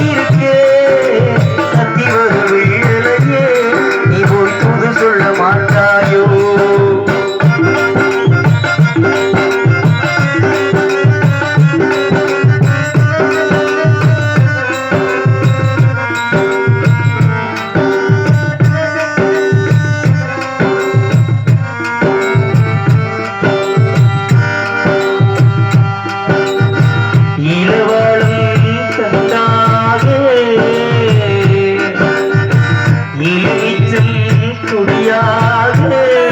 காத்திருக்கேன் நெஞ்சும் துடியாதே.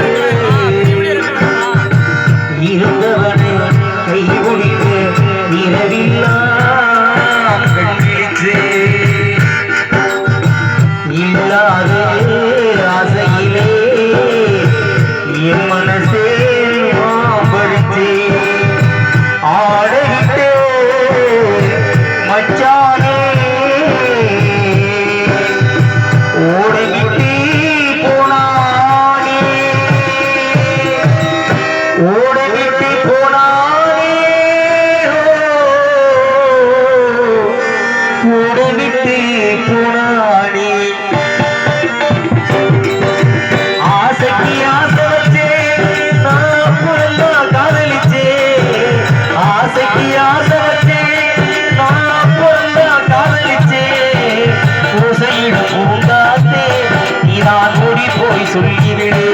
So we can sorridere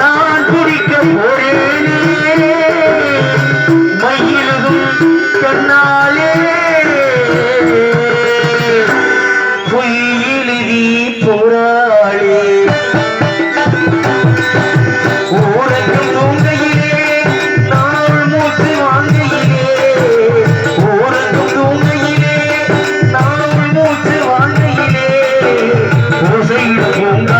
நான் குடிக்க போறேனே. மயிலும் கண்ணாலே பொய்யிலுதி போராளே ஊரகம் தூங்கையிலே நாள் மூத்து வாங்கையிலே. ஊரகம் தூங்கையிலே நாள் மூத்து வாங்கையிலே. ஓசையில் தூங்க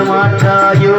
தரமாட்டாயோ